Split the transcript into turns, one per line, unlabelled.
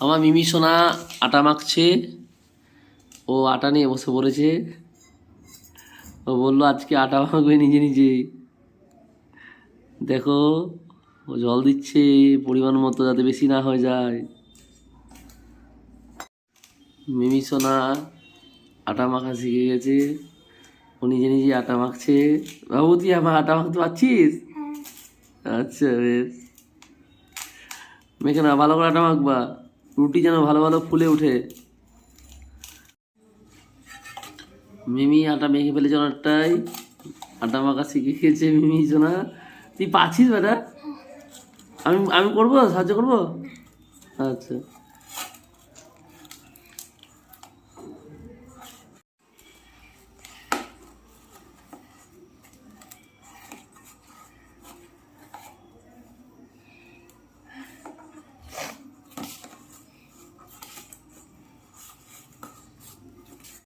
আমার মিমি সোনা আটা মাখছে। ও আটা নিয়ে বসে পড়েছে। ও বলল আজকে আটা মাখবে নিজে নিজে। দেখো ও জল দিচ্ছে পরিমাণ মতো যাতে বেশি না হয়ে যায়। মিমি সোনা আটা মাখা শিখে গেছে। ও নিজে নিজে আটা মাখছে। বাবু তুই আমার আটা মাখতে পারছিস? আচ্ছা বেশ। মেখে না ভালো করে আটা মাখবা। রুটি যেন ভালো ভালো ফুলে উঠে মিমি আটা মেখে ফেলেছে অনেকটাই। আটা মাখা শিখে খেয়েছে মিমি, সোনা। তুই পাচ্ছিস বেটা আমি আমি করব? সাহায্য করব? আচ্ছা।